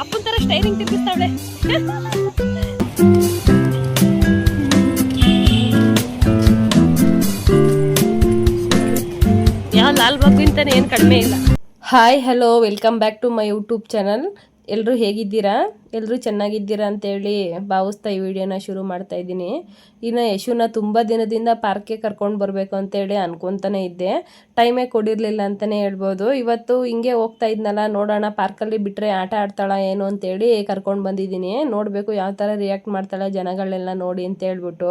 ಅಪ್ಪನ ತರ ಸ್ಟೈರಿಂಗ್ ತಿರುಗಿಸ್ತಾವಳೆ ಯಾವ ಲಾಲ್ ಬಾಬು ಇಂತಾನೆ ಏನು ಕಡಿಮೆ ಇಲ್ಲ hi hello welcome back to my YouTube channel ಎಲ್ಲರೂ ಹೇಗಿದ್ದೀರಾ? ಎಲ್ಲರೂ ಚೆನ್ನಾಗಿದ್ದೀರಾ ಅಂತೇಳಿ ಭಾವಿಸ್ತಾ ಈ ವಿಡಿಯೋನ ಶುರು ಮಾಡ್ತಾ ಇದ್ದೀನಿ. ಇನ್ನು ಯಶುನ ತುಂಬ ದಿನದಿಂದ ಪಾರ್ಕ್ಗೆ ಕರ್ಕೊಂಡು ಬರಬೇಕು ಅಂತೇಳಿ ಅನ್ಕೊತಾನೆ ಇದ್ದೆ. ಟೈಮೇ ಕೊಡಿರಲಿಲ್ಲ ಅಂತಲೇ ಹೇಳ್ಬೋದು. ಇವತ್ತು ಹಿಂಗೆ ಹೋಗ್ತಾ ಇದ್ನಲ್ಲ, ನೋಡೋಣ ಪಾರ್ಕಲ್ಲಿ ಬಿಟ್ಟರೆ ಆಟ ಆಡ್ತಾಳ ಏನು ಅಂತೇಳಿ ಕರ್ಕೊಂಡು ಬಂದಿದ್ದೀನಿ. ನೋಡಬೇಕು ಯಾವ ಥರ ರಿಯಾಕ್ಟ್ ಮಾಡ್ತಾಳೆ ಜನಗಳನ್ನೆಲ್ಲ ನೋಡಿ ಅಂತ ಹೇಳ್ಬಿಟ್ಟು.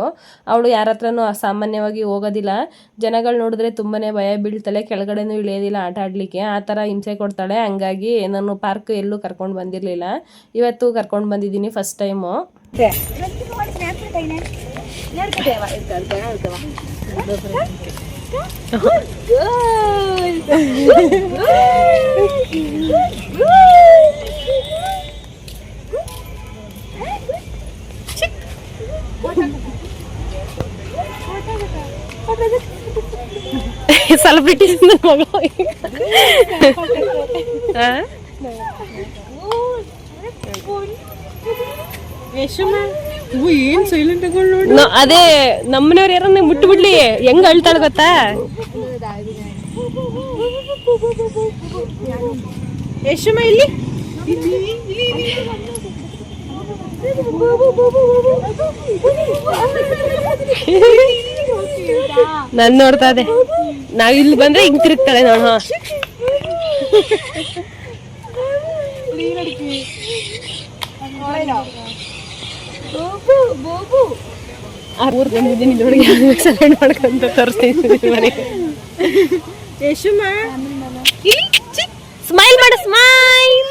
ಅವಳು ಯಾರ ಹತ್ರನೂ ಸಾಮಾನ್ಯವಾಗಿ ಹೋಗೋದಿಲ್ಲ. ಜನಗಳು ನೋಡಿದ್ರೆ ತುಂಬಾ ಭಯ ಬೀಳ್ತಾಳೆ ಕೆಳಗಡೆನೂ ಇಳಿಯೋದಿಲ್ಲ ಆಟ ಆಡಲಿಕ್ಕೆ. ಆ ಥರ ಹಿಂಸೆ ಕೊಡ್ತಾಳೆ. ಹಂಗಾಗಿ ನಾನು ಪಾರ್ಕ್ ಎಲ್ಲೂ ಕರ್ಕೊಂಡು ಬಂದಿರಲಿಲ್ಲ. ಇವತ್ತು ಕರ್ಕೊಂಡು ಬಂದಿದ್ದೀನಿ ಫಸ್ಟ್ ಟೈಮು ಸೆಲೆಬ್ರಿಟೀಸ್ ಮಗಳು ಏನ್ ಸೈಲೆಂಟ್ ನೋಡಿ. ಅದೇ ನಮ್ಮನೆಯವ್ರು ಯಾರನ್ನ ಮುಟ್ಟು ಬಿಡ್ಲಿ ಹೆಂಗ್ ಅಳ್ತಾಳ ಗೊತ್ತಾ? ಯಶಮ್ಮ ಇಲ್ಲಿ. ನನ್ ನೋಡ್ತಾ ಇದೆ. ನಾವ್ ಇಲ್ಲಿ ಬಂದ್ರೆ ಹಿಂಗ್ ತಿರುಗ್ತಾಳೆ ನೋಡ ಊರ್ ಬಂದಿದ್ದೀನಿ ನೋಡಿ ಸೆಲೆಕ್ಟ್ ಮಾಡ್ಕೊಂತ ತೋರಿಸ್ತೀನಿ ಮನೆಗೆ ಯಶಮ್ಮ ಸ್ಮೈಲ್ ಮಾಡು ಸ್ಮೈಲ್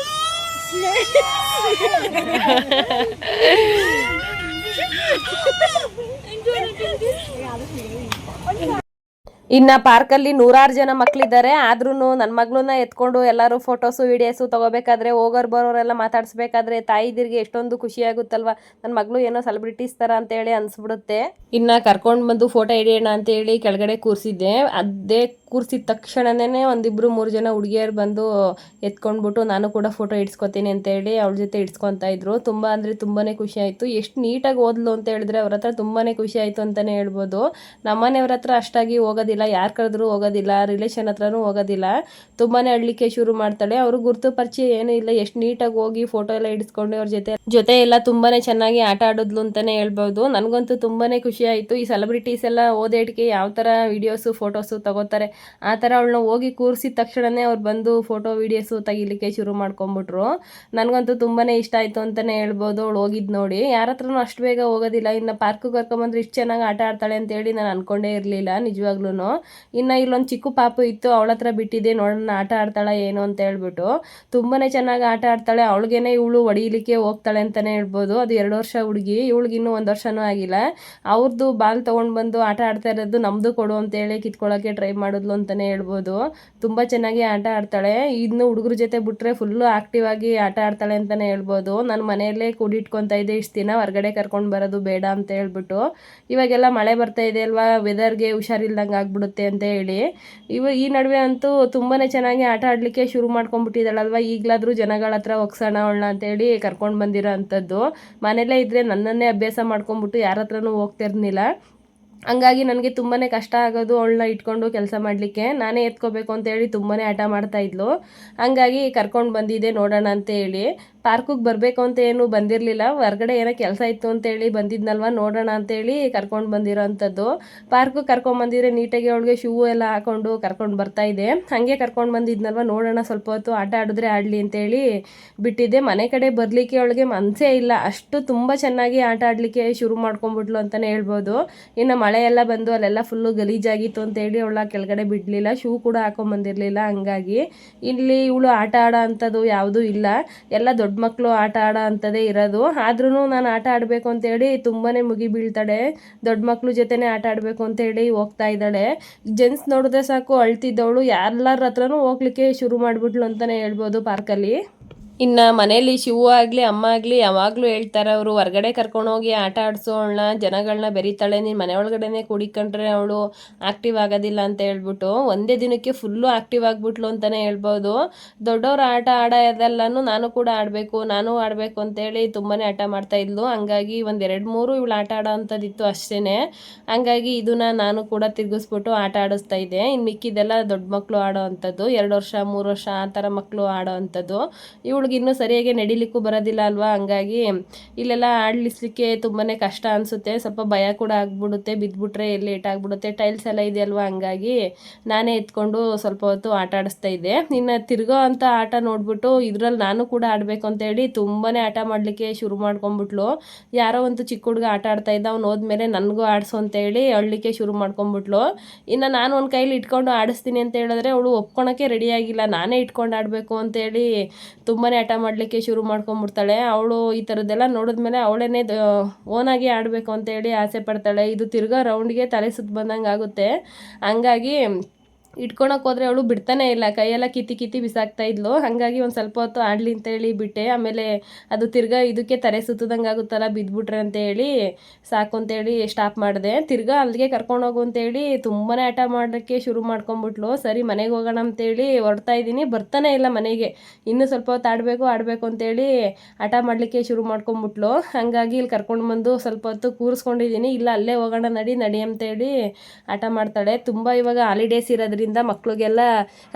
ಇನ್ನ ಪಾರ್ಕಲ್ಲಿ ನೂರಾರು ಜನ ಮಕ್ಳಿದ್ದಾರೆ. ಆದ್ರೂ ನನ್ನ ಮಗಳನ್ನ ಎತ್ಕೊಂಡು ಎಲ್ಲರೂ ಫೋಟೋಸು ವಿಡಿಯೋಸು ತಗೋಬೇಕಾದ್ರೆ ಹೋಗೋರ್ ಬರೋರೆಲ್ಲ ಮಾತಾಡ್ಸ್ಬೇಕಾದ್ರೆ ತಾಯಿದಿರಿಗೆ ಎಷ್ಟೊಂದು ಖುಷಿ ಆಗುತ್ತಲ್ವಾ? ನನ್ನ ಮಗಳು ಏನೋ ಸೆಲೆಬ್ರಿಟೀಸ್ ತರ ಅಂತ ಹೇಳಿ ಅನ್ಸ್ಬಿಡುತ್ತೆ. ಇನ್ನ ಕರ್ಕೊಂಡು ಬಂದು ಫೋಟೋ ಹಿಡಿಯೋಣ ಅಂತೇಳಿ ಕೆಳಗಡೆ ಕೂರ್ಸಿದ್ದೆ. ಅದೇ ಕೂರಿಸಿದ ತಕ್ಷಣನೇ ಒಂದಿಬ್ರು ಮೂರು ಜನ ಹುಡುಗಿಯರು ಬಂದು ಎತ್ಕೊಂಡ್ಬಿಟ್ಟು ನಾನು ಕೂಡ ಫೋಟೋ ಇಡ್ಸ್ಕೊತೀನಿ ಅಂತೇಳಿ ಅವಳ ಜೊತೆ ಇಡ್ಸ್ಕೊತಾ ಇದ್ರು. ತುಂಬಾ ಅಂದ್ರೆ ತುಂಬಾನೇ ಖುಷಿ ಆಯಿತು. ಎಷ್ಟು ನೀಟಾಗಿ ಓದ್ಲು ಅಂತ ಹೇಳಿದ್ರೆ ಅವ್ರ ಹತ್ರ ತುಂಬಾ ಖುಷಿ ಆಯಿತು ಅಂತಾನೆ ಹೇಳ್ಬೋದು. ನಮ್ಮನೆಯವ್ರ ಹತ್ರ ಅಷ್ಟಾಗಿ ಹೋಗೋದಿಲ್ಲ. ಯಾರು ಕರೆದ್ರೂ ಹೋಗೋದಿಲ್ಲ ರಿಲೇಷನ್ ಹತ್ರನೂ ಹೋಗೋದಿಲ್ಲ. ತುಂಬಾನೇ ಅಳ್ಲಿಕ್ಕೆ ಶುರು ಮಾಡ್ತಾಳೆ. ಅವ್ರು ಗುರುತು ಪರಿಚಯ ಏನು ಇಲ್ಲ. ಎಷ್ಟು ನೀಟಾಗಿ ಹೋಗಿ ಫೋಟೋ ಎಲ್ಲ ಇಡಿಸ್ಕೊಂಡು ಅವ್ರ ಜೊತೆ ಜೊತೆ ಎಲ್ಲ ತುಂಬಾನೇ ಚೆನ್ನಾಗಿ ಆಟ ಆಡೋದ್ಲು ಅಂತಾನೆ ಹೇಳ್ಬೋದು. ನನಗಂತೂ ತುಂಬಾನೇ ಖುಷಿ ಆಯಿತು. ಈ ಸೆಲೆಬ್ರಿಟೀಸ್ ಎಲ್ಲ ಓದೇಟಿಗೆ ಯಾವ ಥರ ವಿಡಿಯೋಸ್ ಫೋಟೋಸು ತಗೋತಾರೆ, ಆ ಥರ ಅವಳನ್ನ ಹೋಗಿ ಕೂರಿಸಿದ ತಕ್ಷಣನೇ ಅವ್ರು ಬಂದು ಫೋಟೋ ವೀಡಿಯೋಸು ತೆಗಿಲಿಕ್ಕೆ ಶುರು ಮಾಡ್ಕೊಂಬಿಟ್ರು. ನನಗಂತೂ ತುಂಬಾನೇ ಇಷ್ಟ ಆಯಿತು ಅಂತಾನೆ ಹೇಳ್ಬೋದು. ಅವಳು ಹೋಗಿದ್ದು ನೋಡಿ. ಯಾರ ಹತ್ರನೂ ಅಷ್ಟು ಬೇಗ ಹೋಗೋದಿಲ್ಲ. ಇನ್ನು ಪಾರ್ಕ್ ಕರ್ಕೊಂಬಂದ್ರೆ ಇಷ್ಟು ಚೆನ್ನಾಗಿ ಆಟ ಆಡ್ತಾಳೆ ಅಂತೇಳಿ ನಾನು ಅನ್ಕೊಂಡೇ ಇರಲಿಲ್ಲ. ನಿಜವಾಗ್ಲೂ ಇನ್ನು ಇಲ್ಲೊಂದು ಚಿಕ್ಕ ಪಾಪು ಇತ್ತು, ಅವಳ ಹತ್ರ ಬಿಟ್ಟಿದ್ದೆ ನೋಡೋಣ ಆಟ ಆಡ್ತಾಳೆ ಏನು ಅಂತ ಹೇಳ್ಬಿಟ್ಟು. ತುಂಬಾ ಚೆನ್ನಾಗಿ ಆಟ ಆಡ್ತಾಳೆ, ಅವಳಿಗೇನೆ ಇವಳು ಹೊಡಿಲಿಕ್ಕೆ ಹೋಗ್ತಾಳೆ ಅಂತಲೇ ಹೇಳ್ಬೋದು. ಅದು ಎರಡು ವರ್ಷ ಹುಡುಗಿ, ಇವಳಿಗೆ ಇನ್ನೂ ಒಂದು ವರ್ಷನೂ ಆಗಿಲ್ಲ. ಅವ್ರದ್ದು ಬಾಲ್ ತೊಗೊಂಡು ಬಂದು ಆಟ ಆಡ್ತಾ ಇರೋದು ನಮ್ಮದು ಕೊಡು ಅಂತೇಳಿ ಕಿತ್ಕೊಳ್ಳೋಕ್ಕೆ ಟ್ರೈ ಮಾಡಿದ್ಲು ಅಂತಲೇ ಹೇಳ್ಬೋದು. ತುಂಬ ಚೆನ್ನಾಗಿ ಆಟ ಆಡ್ತಾಳೆ. ಇನ್ನು ಹುಡುಗರ ಜೊತೆ ಬಿಟ್ಟರೆ ಫುಲ್ಲು ಆಕ್ಟಿವ್ ಆಗಿ ಆಟ ಆಡ್ತಾಳೆ ಅಂತಲೇ ಹೇಳ್ಬೋದು. ನಾನು ಮನೆಯಲ್ಲೇ ಕೂಡಿಟ್ಕೊತಾ ಇದೆ ಇಷ್ಟು ದಿನ ಹೊರಗಡೆ ಕರ್ಕೊಂಡು ಬರೋದು ಬೇಡ ಅಂತ ಹೇಳ್ಬಿಟ್ಟು. ಇವಾಗೆಲ್ಲ ಮಳೆ ಬರ್ತಾ ಇದೆ ಅಲ್ವಾ ವೆದರ್ಗೆ ಹುಷಾರಿಲ್ದಂಗೆ ಆಗ್ಬಿಡುತ್ತೆ ಅಂತ ಹೇಳಿ. ಇವ ಈ ನಡುವೆ ಅಂತೂ ತುಂಬಾ ಚೆನ್ನಾಗಿ ಆಟ ಆಡಲಿಕ್ಕೆ ಶುರು ಮಾಡ್ಕೊಂಡ್ಬಿಟ್ಟಿದ್ದಾಳಲ್ವ ಈಗಲಾದರೂ ಜನಗಳ ಹತ್ರ ಒಗ್ಸೋಣ ಅವಳನ್ನ ಅಂತೇಳಿ ಕರ್ಕೊಂಡು ಬಂದಿರೋ ಅಂಥದ್ದು. ಮನೆಯಲ್ಲೇ ಇದ್ದರೆ ನನ್ನನ್ನೇ ಅಭ್ಯಾಸ ಮಾಡ್ಕೊಂಡ್ಬಿಟ್ಟು ಯಾರ ಹತ್ರನೂ ಹೋಗ್ತಿರ್ಲಿಲ್ಲ ಹಂಗಾಗಿ ನನಗೆ ತುಂಬಾ ಕಷ್ಟ ಆಗೋದು ಅವಳನ್ನ ಇಟ್ಕೊಂಡು ಕೆಲಸ ಮಾಡಲಿಕ್ಕೆ. ನಾನೇ ಎತ್ಕೋಬೇಕು ಅಂತೇಳಿ ತುಂಬಾ ಆಟ ಮಾಡ್ತಾಯಿದ್ಲು ಹಂಗಾಗಿ ಕರ್ಕೊಂಡು ಬಂದಿದ್ದೆ ನೋಡೋಣ ಅಂತ ಹೇಳಿ. ಪಾರ್ಕಿಗೆ ಬರಬೇಕು ಅಂತ ಏನು ಬಂದಿರಲಿಲ್ಲ. ಹೊರ್ಗಡೆ ಏನೋ ಕೆಲಸ ಇತ್ತು ಅಂತೇಳಿ ಬಂದಿದ್ನಲ್ವ, ನೋಡೋಣ ಅಂತೇಳಿ ಕರ್ಕೊಂಡು ಬಂದಿರೋ ಅಂಥದ್ದು ಕರ್ಕೊಂಡು ಬಂದಿದ್ರೆ ನೀಟಾಗಿ ಅವಳಿಗೆ ಶೂ ಎಲ್ಲ ಹಾಕೊಂಡು ಕರ್ಕೊಂಡು ಬರ್ತಾ ಇದೆ. ಹಾಗೆ ಕರ್ಕೊಂಡು ಬಂದಿದ್ನಲ್ವ, ನೋಡೋಣ ಸ್ವಲ್ಪ ಹೊತ್ತು ಆಟ ಆಡಿದ್ರೆ ಆಡಲಿ ಅಂತೇಳಿ ಬಿಟ್ಟಿದ್ದೆ. ಮನೆ ಕಡೆ ಬರಲಿಕ್ಕೆ ಅವಳಿಗೆ ಮನಸ್ಸೇ ಇಲ್ಲ. ಅಷ್ಟು ತುಂಬ ಚೆನ್ನಾಗಿ ಆಟ ಆಡಲಿಕ್ಕೆ ಶುರು ಮಾಡ್ಕೊಂಬಿಟ್ಲು ಅಂತಲೇ ಹೇಳ್ಬೋದು. ಇನ್ನು ಮಳೆ ಎಲ್ಲ ಬಂದು ಅಲ್ಲೆಲ್ಲ ಫುಲ್ಲು ಗಲೀಜಾಗಿತ್ತು ಅಂತೇಳಿ ಅವಳ ಕೆಳಗಡೆ ಬಿಡಲಿಲ್ಲ. ಶೂ ಕೂಡ ಹಾಕೊಂಡ್ಬಂದಿರಲಿಲ್ಲ ಹಂಗಾಗಿ. ಇಲ್ಲಿ ಇವಳು ಆಟ ಆಡೋ ಅಂಥದ್ದು ಯಾವುದೂ ಇಲ್ಲ. ಎಲ್ಲ ದೊಡ್ಡ ಮಕ್ಕಳು ಆಟ ಆಡ ಅಂತದೇ ಇರೋದು. ಆದ್ರೂ ನಾನು ಆಟ ಆಡಬೇಕು ಅಂತೇಳಿ ತುಂಬಾ ಮುಗಿ ಬೀಳ್ತಾಳೆ. ದೊಡ್ಡ ಮಕ್ಕಳು ಜೊತೆನೇ ಆಟ ಆಡಬೇಕು ಅಂತ ಹೇಳಿ ಹೋಗ್ತಾ ಇದ್ದಾಳೆ. ಜೆಂಟ್ಸ್ ನೋಡಿದ್ರೆ ಸಾಕು, ಅಳ್ತಿದ್ದವಳು ಎಲ್ಲರ ಹತ್ರನೂ ಹೋಗ್ಲಿಕ್ಕೆ ಶುರು ಮಾಡಿಬಿಟ್ಲು ಅಂತಲೇ ಹೇಳ್ಬೋದು ಪಾರ್ಕಲ್ಲಿ. ಇನ್ನು ಮನೆಯಲ್ಲಿ ಶಿವು ಆಗಲಿ, ಅಮ್ಮ ಆಗಲಿ ಯಾವಾಗಲೂ ಹೇಳ್ತಾರೆ, ಅವರು ಹೊರ್ಗಡೆ ಕರ್ಕೊಂಡೋಗಿ ಆಟ ಆಡಿಸೋ ಅವಳನ್ನ ಜನಗಳನ್ನ ಬೆರೀತಾಳೆ, ನೀನು ಮನೆ ಒಳಗಡೆನೇ ಕೂಡಿಕೊಂಡ್ರೆ ಅವಳು ಆಕ್ಟಿವ್ ಆಗೋದಿಲ್ಲ ಅಂತ ಹೇಳ್ಬಿಟ್ಟು ಒಂದೇ ದಿನಕ್ಕೆ ಫುಲ್ಲು ಆಕ್ಟಿವ್ ಆಗಿಬಿಟ್ಲು ಅಂತಲೇ ಹೇಳ್ಬೋದು. ದೊಡ್ಡವ್ರ ಆಟ ಆಡೋದೆಲ್ಲನೂ ನಾನು ಕೂಡ ಆಡಬೇಕು, ನಾನು ಆಡಬೇಕು ಅಂತೇಳಿ ತುಂಬಾ ಆಟ ಮಾಡ್ತಾ ಇದ್ಲು. ಹಂಗಾಗಿ ಒಂದು ಎರಡು ಮೂರು ಇವಳು ಆಟ ಆಡೋ ಅಂಥದ್ದಿತ್ತು ಅಷ್ಟೇ ಹಂಗಾಗಿ ಇದನ್ನ ನಾನು ಕೂಡ ತಿರುಗಿಸ್ಬಿಟ್ಟು ಆಟ ಆಡಿಸ್ತಾ ಇದ್ದೆ. ಇನ್ನು ಮಿಕ್ಕಿದೆಲ್ಲ ದೊಡ್ಡ ಮಕ್ಕಳು ಆಡೋ ಅಂಥದ್ದು, ಎರಡು ವರ್ಷ, ಮೂರು ವರ್ಷ ಆ ಥರ ಮಕ್ಕಳು ಆಡೋ ಅಂಥದ್ದು. ಇವಳಿಗೆ ಇನ್ನೂ ಸರಿಯಾಗಿ ನಡಿಲಿಕ್ಕೂ ಬರೋದಿಲ್ಲ ಅಲ್ವಾ? ಹಂಗಾಗಿ ಇಲ್ಲೆಲ್ಲ ಆಡ್ಲಿಸ್ಲಿಕ್ಕೆ ತುಂಬಾ ಕಷ್ಟ ಅನಿಸುತ್ತೆ. ಸ್ವಲ್ಪ ಭಯ ಕೂಡ ಆಗ್ಬಿಡುತ್ತೆ. ಬಿದ್ದುಬಿಟ್ರೆ ಎಲ್ಲಿ ಏಟಾಗ್ಬಿಡುತ್ತೆ? ಟೈಲ್ಸ್ ಎಲ್ಲ ಇದೆಯಲ್ವಾ? ಹಂಗಾಗಿ ನಾನೇ ಎತ್ಕೊಂಡು ಸ್ವಲ್ಪ ಹೊತ್ತು ಆಟ ಆಡಿಸ್ತಾ ಇದ್ದೆ. ಇನ್ನು ತಿರ್ಗೋ ಅಂತ ಆಟ ನೋಡ್ಬಿಟ್ಟು ಇದ್ರಲ್ಲಿ ನಾನು ಕೂಡ ಆಡಬೇಕು ಅಂತೇಳಿ ತುಂಬಾ ಆಟ ಮಾಡಲಿಕ್ಕೆ ಶುರು ಮಾಡ್ಕೊಂಬಿಟ್ಲು. ಯಾರೋ ಒಂದು ಚಿಕ್ಕ ಹುಡುಗ ಆಟ ಆಡ್ತಾ ಇದ್ದ. ಅವ್ನು ಹೋದ್ಮೇಲೆ ನನಗೂ ಆಡಿಸು ಅಂತೇಳಿ ಅಳ್ಳಿಕ್ಕೆ ಶುರು ಮಾಡ್ಕೊಂಬಿಟ್ಲು. ಇನ್ನು ನಾನು ಒಂದು ಕೈಲಿ ಇಟ್ಕೊಂಡು ಆಡಿಸ್ತೀನಿ ಅಂತ ಹೇಳಿದ್ರೆ ಅವಳು ಒಪ್ಕೊಳಕ್ಕೆ ರೆಡಿ ಆಗಿಲ್ಲ. ನಾನೇ ಇಟ್ಕೊಂಡು ಆಡಬೇಕು ಅಂತೇಳಿ ತುಂಬಾ ಹಠ ಮಾಡಲಿಕ್ಕೆ ಶುರು ಮಾಡ್ಕೊಂಡ್ಬಿಡ್ತಾಳೆ ಅವಳು ಈ ಥರದ್ದೆಲ್ಲ ನೋಡಿದ್ಮೇಲೆ ಅವಳೇನೆ ಓನಾಗಿ ಆಡಬೇಕು ಅಂತೇಳಿ ಆಸೆ ಪಡ್ತಾಳೆ. ಇದು ತಿರ್ಗಾ ರೌಂಡ್ಗೆ ತಲೆ ಸುತ್ತ ಬಂದಂಗೆ ಆಗುತ್ತೆ ಹಂಗಾಗಿ ಇಟ್ಕೊಳಕ್ಕೆ ಹೋದ್ರೆ ಅವಳು ಬಿಡ್ತಾನೆ ಇಲ್ಲ. ಕೈಯೆಲ್ಲ ಕಿತ್ತಿ ಕಿತ್ತಿ ಬಿಸಾಕ್ತಾ ಇದ್ಲು. ಹಾಗಾಗಿ ಒಂದು ಸ್ವಲ್ಪ ಹೊತ್ತು ಆಡಲಿ ಅಂತೇಳಿ ಬಿಟ್ಟೆ. ಆಮೇಲೆ ಅದು ತಿರ್ಗಾ ಇದಕ್ಕೆ ತರೆ ಸುತ್ತದಂಗೆ ಆಗುತ್ತಲ್ಲ ಬಿದ್ದುಬಿಟ್ರೆ ಅಂತೇಳಿ ಸಾಕು ಅಂತೇಳಿ ಸ್ಟಾಪ್ ಮಾಡಿದೆ. ತಿರ್ಗಾ ಅಲ್ಲಿಗೆ ಕರ್ಕೊಂಡು ಹೋಗು ಅಂತೇಳಿ ತುಂಬಾ ಆಟ ಮಾಡೋಕ್ಕೆ ಶುರು ಮಾಡ್ಕೊಂಬಿಟ್ಲು ಸರಿ, ಮನೆಗೆ ಹೋಗೋಣ ಅಂತೇಳಿ ಹೊರಡ್ತಾ ಇದ್ದೀನಿ. ಬರ್ತಾನೆ ಇಲ್ಲ ಮನೆಗೆ. ಇನ್ನೂ ಸ್ವಲ್ಪ ಹೊತ್ತು ಆಡಬೇಕು ಆಡಬೇಕು ಅಂತೇಳಿ ಆಟ ಮಾಡಲಿಕ್ಕೆ ಶುರು ಮಾಡ್ಕೊಂಬಿಟ್ಲು ಹಾಗಾಗಿ ಇಲ್ಲಿ ಕರ್ಕೊಂಡು ಬಂದು ಸ್ವಲ್ಪ ಹೊತ್ತು ಕೂರಿಸ್ಕೊಂಡಿದ್ದೀನಿ. ಇಲ್ಲ, ಅಲ್ಲೇ ಹೋಗೋಣ ನಡಿ ನಡಿ ಅಂತೇಳಿ ಆಟ ಮಾಡ್ತಾಳೆ. ತುಂಬ ಇವಾಗ ಹಾಲಿಡೇಸ್ ಇರೋದ್ರಿಂದ ಮಕ್ಳಿಗೆಲ್ಲ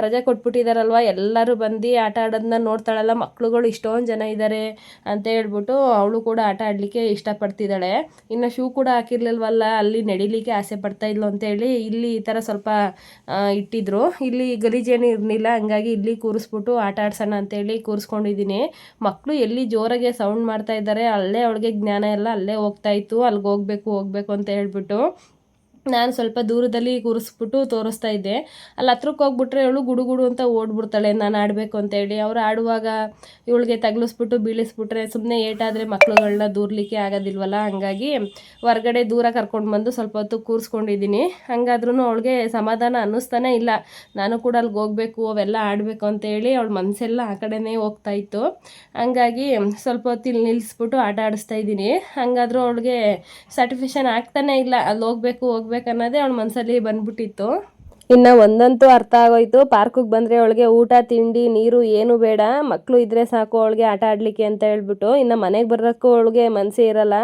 ರಜೆ ಕೊಟ್ಬಿಟ್ಟಿದಾರಲ್ವ? ಎಲ್ಲರೂ ಬಂದು ಆಟ ಆಡೋದನ್ನ ನೋಡ್ತಾಳಲ್ಲ, ಮಕ್ಳುಗಳು ಇಷ್ಟೊಂದು ಜನ ಇದ್ದಾರೆ ಅಂತ ಹೇಳ್ಬಿಟ್ಟು ಅವಳು ಕೂಡ ಆಟ ಆಡಲಿಕ್ಕೆ ಇಷ್ಟಪಡ್ತಿದ್ದಾಳೆ. ಇನ್ನು ಶೂ ಕೂಡ ಹಾಕಿರ್ಲಿಲ್ವಲ್ಲ, ಅಲ್ಲಿ ನಡಿಲಿಕ್ಕೆ ಆಸೆ ಪಡ್ತಾ ಇದ್ಲು ಅಂತೇಳಿ ಇಲ್ಲಿ ಈ ಥರ ಸ್ವಲ್ಪ ಇಟ್ಟಿದ್ರು. ಇಲ್ಲಿ ಗಲೀಜೇನು ಇರಲಿಲ್ಲ, ಹಂಗಾಗಿ ಇಲ್ಲಿ ಕೂರಿಸ್ಬಿಟ್ಟು ಆಟ ಆಡ್ಸೋಣ ಅಂತೇಳಿ ಕೂರಿಸ್ಕೊಂಡಿದ್ದೀನಿ. ಮಕ್ಕಳು ಎಲ್ಲಿ ಜೋರಾಗೆ ಸೌಂಡ್ ಮಾಡ್ತಾ ಇದ್ದಾರೆ, ಅಲ್ಲೇ ಅವಳಿಗೆ ಜ್ಞಾನ ಎಲ್ಲ ಅಲ್ಲೇ ಹೋಗ್ತಾ ಇತ್ತು ಅಲ್ಲಿಗೆ ಹೋಗ್ಬೇಕು ಹೋಗ್ಬೇಕು ಅಂತ ಹೇಳ್ಬಿಟ್ಟು. ನಾನು ಸ್ವಲ್ಪ ದೂರದಲ್ಲಿ ಕೂರಿಸ್ಬಿಟ್ಟು ತೋರಿಸ್ತಾ ಇದ್ದೆ. ಅಲ್ಲಿ ಹತ್ರಕ್ಕೆ ಹೋಗ್ಬಿಟ್ರೆ ಇವಳು ಗುಡುಗುಡು ಗುಡು ಅಂತ ಓಡ್ಬಿಡ್ತಾಳೆ, ನಾನು ಆಡಬೇಕು ಅಂತೇಳಿ ಅವ್ರು ಆಡುವಾಗ ಇವಳಿಗೆ ತಗ್ಲಿಸ್ಬಿಟ್ಟು ಬೀಳಿಸ್ಬಿಟ್ರೆ ಸುಮ್ಮನೆ ಏಟಾದರೆ ಮಕ್ಕಳುಗಳನ್ನ ದೂರಲಿಕ್ಕೆ ಆಗೋದಿಲ್ವಲ್ಲ? ಹಾಗಾಗಿ ಹೊರಗಡೆ ದೂರ ಕರ್ಕೊಂಡು ಬಂದು ಸ್ವಲ್ಪ ಹೊತ್ತು ಕೂರಿಸ್ಕೊಂಡಿದ್ದೀನಿ. ಹಾಗಾದ್ರೂ ಅವಳಿಗೆ ಸಮಾಧಾನ ಅನ್ನಿಸ್ತಾನೆ ಇಲ್ಲ. ನಾನು ಕೂಡ ಅಲ್ಲಿಗೆ ಹೋಗಬೇಕು, ಅವೆಲ್ಲ ಆಡಬೇಕು ಅಂತೇಳಿ ಅವಳ ಮನಸ್ಸೆಲ್ಲ ಆ ಕಡೆನೇ ಹೋಗ್ತಾ ಇತ್ತು. ಹಂಗಾಗಿ ಸ್ವಲ್ಪ ಹೊತ್ತು ಇಲ್ಲಿ ನಿಲ್ಲಿಸ್ಬಿಟ್ಟು ಆಟ ಆಡಿಸ್ತಾ ಇದ್ದೀನಿ. ಹಾಗಾದ್ರೂ ಅವಳಿಗೆ ಸ್ಯಾಟಿಸ್ಫ್ಯಾಕ್ಷನ್ ಆಗ್ತಾನೆ ಇಲ್ಲ. ಅಲ್ಲಿ ಹೋಗ್ಬೇಕು ಹೋಗ್ಬೇಕು ಅನ್ನೋದೇ ಅವಳ ಮನಸ್ಸಲ್ಲಿ ಬಂದ್ಬಿಟ್ಟಿತ್ತು. ಇನ್ನು ಒಂದಂತೂ ಅರ್ಥ ಆಗೋಯ್ತು. ಪಾರ್ಕಿಗೆ ಬಂದರೆ ಅವಳಿಗೆ ಊಟ, ತಿಂಡಿ, ನೀರು ಏನು ಬೇಡ. ಮಕ್ಕಳು ಇದ್ದರೆ ಸಾಕು ಅವಳಿಗೆ ಆಟ ಆಡಲಿಕ್ಕೆ ಅಂತ ಹೇಳ್ಬಿಟ್ಟು ಇನ್ನು ಮನೆಗೆ ಬರೋಕ್ಕೂ ಅವಳಿಗೆ ಮನಸ್ಸೇ ಇರಲ್ಲ.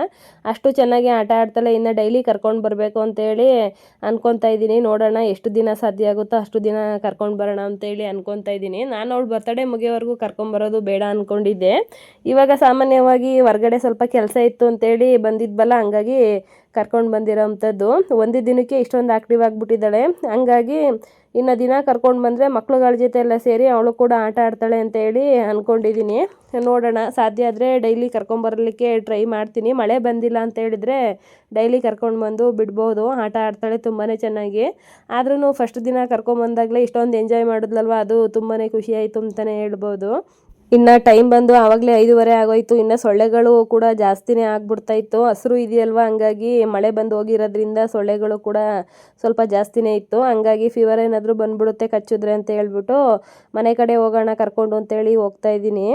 ಅಷ್ಟು ಚೆನ್ನಾಗಿ ಆಟ ಆಡ್ತಾಳೆ. ಇನ್ನು ಡೈಲಿ ಕರ್ಕೊಂಡು ಬರಬೇಕು ಅಂತೇಳಿ ಅನ್ಕೊತಾ ಇದ್ದೀನಿ. ನೋಡೋಣ ಎಷ್ಟು ದಿನ ಸಾಧ್ಯ ಆಗುತ್ತೋ ಅಷ್ಟು ದಿನ ಕರ್ಕೊಂಡು ಬರೋಣ ಅಂತೇಳಿ ಅನ್ಕೊತಾ ಇದ್ದೀನಿ. ನಾನು ಅವಳು ಬರ್ತಡೇ ಮುಗಿಯೋವರೆಗೂ ಕರ್ಕೊಂಬರೋದು ಬೇಡ ಅಂದ್ಕೊಂಡಿದ್ದೆ ಇವಾಗ ಸಾಮಾನ್ಯವಾಗಿ ಹೊರ್ಗಡೆ ಸ್ವಲ್ಪ ಕೆಲಸ ಇತ್ತು ಅಂತೇಳಿ ಬಂದಿದ್ವಲ್ಲ, ಹಂಗಾಗಿ ಕರ್ಕೊಂಡು ಬಂದಿರೋ ಅಂಥದ್ದು ಒಂದೇ ದಿನಕ್ಕೆ ಇಷ್ಟೊಂದು ಆ್ಯಕ್ಟಿವ್ ಆಗಿಬಿಟ್ಟಿದ್ದಾಳೆ. ಹಂಗಾಗಿ ಇನ್ನು ದಿನ ಕರ್ಕೊಂಡು ಬಂದರೆ ಮಕ್ಕಳುಗಳ ಜೊತೆ ಎಲ್ಲ ಸೇರಿ ಅವಳು ಕೂಡ ಆಟ ಆಡ್ತಾಳೆ ಅಂತ ಹೇಳಿ ಅಂದ್ಕೊಂಡಿದ್ದೀನಿ ನೋಡೋಣ, ಸಾಧ್ಯ ಆದರೆ ಡೈಲಿ ಕರ್ಕೊಂಬರಲಿಕ್ಕೆ ಟ್ರೈ ಮಾಡ್ತೀನಿ. ಮಳೆ ಬಂದಿಲ್ಲ ಅಂತ ಹೇಳಿದರೆ ಡೈಲಿ ಕರ್ಕೊಂಡು ಬಂದು ಬಿಡ್ಬೋದು. ಆಟ ಆಡ್ತಾಳೆ ತುಂಬಾ ಚೆನ್ನಾಗಿ. ಆದ್ರೂ ಫಸ್ಟ್ ದಿನ ಕರ್ಕೊಂಬಂದಾಗಲೇ ಇಷ್ಟೊಂದು ಎಂಜಾಯ್ ಮಾಡಿದ್ಲಲ್ವ? ಅದು ತುಂಬಾ ಖುಷಿ ಅಂತಲೇ ಹೇಳ್ಬೋದು. ಇನ್ನು ಟೈಮ್ ಬಂದು ಆವಾಗಲೇ ಐದೂವರೆ ಆಗೋಯ್ತು. ಇನ್ನು ಸೊಳ್ಳೆಗಳು ಕೂಡ ಜಾಸ್ತಿನೇ ಆಗ್ಬಿಡ್ತಾ ಇತ್ತು ಹಸಿರು ಇದೆಯಲ್ವ? ಹಂಗಾಗಿ ಮಳೆ ಬಂದು ಹೋಗಿರೋದ್ರಿಂದ ಸೊಳ್ಳೆಗಳು ಕೂಡ ಸ್ವಲ್ಪ ಜಾಸ್ತಿನೇ ಇತ್ತು. ಹಂಗಾಗಿ ಫೀವರ್ ಏನಾದರೂ ಬಂದ್ಬಿಡುತ್ತೆ ಕಚ್ಚಿದ್ರೆ ಅಂತ ಹೇಳ್ಬಿಟ್ಟು ಮನೆ ಕಡೆ ಹೋಗೋಣ ಕರ್ಕೊಂಡು ಅಂತೇಳಿ ಹೋಗ್ತಾ ಇದ್ದೀನಿ.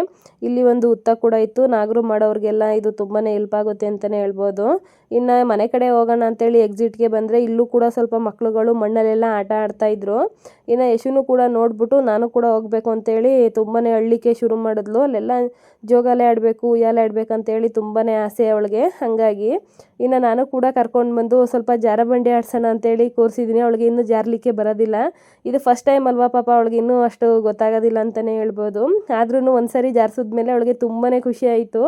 ಇಲ್ಲಿ ಒಂದು ಹುತ್ತ ಕೂಡ ಇತ್ತು. ನಾಗರು ಮಾಡೋರಿಗೆಲ್ಲ ಇದು ತುಂಬಾ ಹೆಲ್ಪ್ ಆಗುತ್ತೆ ಅಂತಲೇ ಹೇಳ್ಬೋದು. ಇನ್ನು ಮನೆ ಕಡೆ ಹೋಗೋಣ ಅಂತೇಳಿ ಎಕ್ಸಿಟ್ಗೆ ಬಂದರೆ ಇಲ್ಲೂ ಕೂಡ ಸ್ವಲ್ಪ ಮಕ್ಕಳುಗಳು ಮಣ್ಣಲ್ಲೆಲ್ಲ ಆಟ ಆಡ್ತಾ ಇದ್ರು. ಇನ್ನು ಯಶುನು ಕೂಡ ನೋಡ್ಬಿಟ್ಟು ನಾನು ಕೂಡ ಹೋಗಬೇಕು ಅಂತೇಳಿ ತುಂಬಾ ಅಳ್ಳಿಕೆ ಶುರು ಮಾಡಿದ್ಲು. ಅಲ್ಲೆಲ್ಲ ಜೋಗಾಲೆ ಆಡಬೇಕು, ಉಯ್ಯಾಲೆ ಆಡಬೇಕು ಅಂತೇಳಿ ತುಂಬಾ ಆಸೆ ಅವಳಿಗೆ. ಹಾಗಾಗಿ ಇನ್ನು ನಾನು ಕೂಡ ಕರ್ಕೊಂಡು ಬಂದು ಸ್ವಲ್ಪ ಜಾರಬಂಡಿ ಆಡ್ಸೋಣ ಅಂತೇಳಿ ಕೂರಿಸಿದ್ದೀನಿ ಅವಳಿಗೆ ಇನ್ನೂ ಜಾರಲಿಕ್ಕೆ ಬರೋದಿಲ್ಲ. ಇದು ಫಸ್ಟ್ ಟೈಮ್ ಅಲ್ವಾ ಪಾಪ ಅವಳಿಗೆ ಇನ್ನೂ ಅಷ್ಟು ಗೊತ್ತಾಗೋದಿಲ್ಲ ಅಂತಲೇ ಹೇಳ್ಬೋದು. ಆದ್ರೂ ಒಂದು ಸರಿ ಜಾರಿಸಿದ್ಮೇಲೆ ಅವಳಿಗೆ ತುಂಬಾ ಖುಷಿ ಆಯಿತು.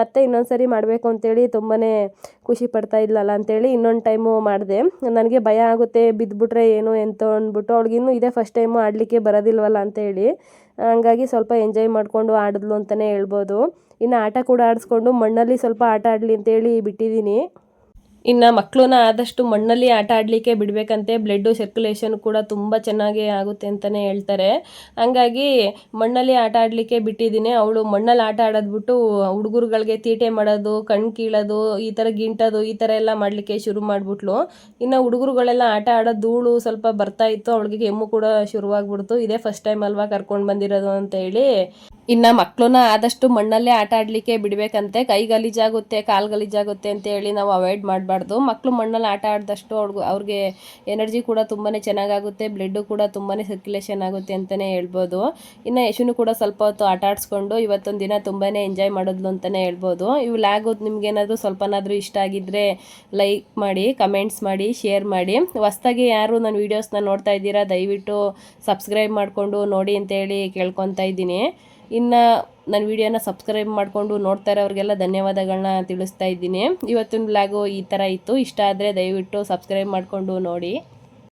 ಮತ್ತೆ ಇನ್ನೊಂದು ಸರಿ ಮಾಡಬೇಕು ಅಂತೇಳಿ ತುಂಬಾ ಖುಷಿ ಪಡ್ತಾ ಇಲ್ಲಲ್ಲ ಅಂತೇಳಿ ಇನ್ನೊಂದು ಟೈಮು ಮಾಡಿದೆ. ನನಗೆ ಭಯ ಆಗುತ್ತೆ ಬಿದ್ದುಬಿಟ್ರೆ ಏನು ಎಂತ ಅಂದ್ಬಿಟ್ಟು. ಅವಳಿಗೆ ಇನ್ನೂ ಇದೇ ಫಸ್ಟ್ ಟೈಮು ಆಡಲಿಕ್ಕೆ ಬರೋದಿಲ್ವಲ್ಲ ಅಂತೇಳಿ. ಹಂಗಾಗಿ ಸ್ವಲ್ಪ ಎಂಜಾಯ್ ಮಾಡಿಕೊಂಡು ಆಡಿದ್ಲು ಅಂತಲೇ ಹೇಳ್ಬೋದು. ಇನ್ನು ಆಟ ಕೂಡ ಆಡಿಸ್ಕೊಂಡು ಮಣ್ಣಲ್ಲಿ ಸ್ವಲ್ಪ ಆಟ ಆಡಲಿ ಅಂತೇಳಿ ಬಿಟ್ಟಿದ್ದೀನಿ. ಇನ್ನು ಮಕ್ಕಳನ್ನ ಆದಷ್ಟು ಮಣ್ಣಲ್ಲಿ ಆಟ ಆಡಲಿಕ್ಕೆ ಬಿಡಬೇಕಂತೆ ಬ್ಲಡ್ಡು ಸರ್ಕ್ಯುಲೇಷನ್ ಕೂಡ ತುಂಬ ಚೆನ್ನಾಗಿ ಆಗುತ್ತೆ ಅಂತಲೇ ಹೇಳ್ತಾರೆ. ಹಂಗಾಗಿ ಮಣ್ಣಲ್ಲಿ ಆಟ ಆಡಲಿಕ್ಕೆ ಬಿಟ್ಟಿದ್ದೀನಿ. ಅವಳು ಮಣ್ಣಲ್ಲಿ ಆಟ ಆಡೋದ್ಬಿಟ್ಟು ಹುಡುಗರುಗಳಿಗೆ ತೀಟೆ ಮಾಡೋದು ಕಣ್ಣು ಕೀಳೋದು, ಈ ಥರ ಗಿಂಟೋದು, ಈ ಥರ ಎಲ್ಲ ಮಾಡಲಿಕ್ಕೆ ಶುರು ಮಾಡಿಬಿಟ್ಲು. ಇನ್ನು ಹುಡುಗರುಗಳೆಲ್ಲ ಆಟ ಆಡೋ ಧೂಳು ಸ್ವಲ್ಪ ಬರ್ತಾ ಇತ್ತು, ಅವಳಿಗೆ ಕೆಮ್ಮು ಕೂಡ ಶುರುವಾಗ್ಬಿಡ್ತು. ಇದೇ ಫಸ್ಟ್ ಟೈಮ್ ಅಲ್ವಾ ಕರ್ಕೊಂಡು ಬಂದಿರೋದು ಅಂತ ಹೇಳಿ. ಇನ್ನು ಮಕ್ಕಳನ್ನ ಆದಷ್ಟು ಮಣ್ಣಲ್ಲೇ ಆಟ ಆಡಲಿಕ್ಕೆ ಬಿಡಬೇಕಂತೆ. ಕೈ ಗಲೀಜಾಗುತ್ತೆ, ಕಾಲು ಗಲೀಜಾಗುತ್ತೆ ಅಂತ ಹೇಳಿ ನಾವು ಅವಾಯ್ಡ್ ಮಾಡಬಾರ್ದು. ಮಕ್ಕಳು ಮಣ್ಣಲ್ಲಿ ಆಟ ಆಡಿದಷ್ಟು ಅವ್ರಿಗೆ ಅವ್ರಿಗೆ ಎನರ್ಜಿ ಕೂಡ ತುಂಬಾ ಚೆನ್ನಾಗಾಗುತ್ತೆ ಬ್ಲಡ್ಡು ಕೂಡ ತುಂಬಾ ಸರ್ಕ್ಯುಲೇಷನ್ ಆಗುತ್ತೆ ಅಂತಲೇ ಹೇಳ್ಬೋದು. ಇನ್ನು ಯಶುನು ಕೂಡ ಸ್ವಲ್ಪ ಹೊತ್ತು ಆಟ ಆಡಿಸ್ಕೊಂಡು ಇವತ್ತೊಂದು ದಿನ ತುಂಬಾ ಎಂಜಾಯ್ ಮಾಡಿದ್ಲು ಅಂತಲೇ ಹೇಳ್ಬೋದು. ಇವು ಲ್ಯಾಗು ನಿಮ್ಗೇನಾದರೂ ಸ್ವಲ್ಪನಾದರೂ ಇಷ್ಟ ಆಗಿದ್ದರೆ ಲೈಕ್ ಮಾಡಿ ಕಮೆಂಟ್ಸ್ ಮಾಡಿ ಶೇರ್ ಮಾಡಿ. ಹೊಸ್ದಾಗಿ ಯಾರು ನನ್ನ ವೀಡಿಯೋಸ್ನ ನೋಡ್ತಾ ಇದ್ದೀರಾ, ದಯವಿಟ್ಟು ಸಬ್ಸ್ಕ್ರೈಬ್ ಮಾಡಿಕೊಂಡು ನೋಡಿ ಅಂತೇಳಿ ಕೇಳ್ಕೊತಾ ಇದ್ದೀನಿ. ಇನ್ನು ನನ್ನ ವಿಡಿಯೋನ ಸಬ್ಸ್ಕ್ರೈಬ್ ಮಾಡಿಕೊಂಡು ನೋಡ್ತಾ ಇರೋರಿಗೆಲ್ಲ ಧನ್ಯವಾದಗಳನ್ನ ತಿಳಿಸ್ತಾ ಇದ್ದೀನಿ. ಇವತ್ತಿನ ಬ್ಲಾಗು ಈ ಥರ ಇತ್ತು. ಇಷ್ಟ ಆದರೆ ದಯವಿಟ್ಟು ಸಬ್ಸ್ಕ್ರೈಬ್ ಮಾಡಿಕೊಂಡು ನೋಡಿ.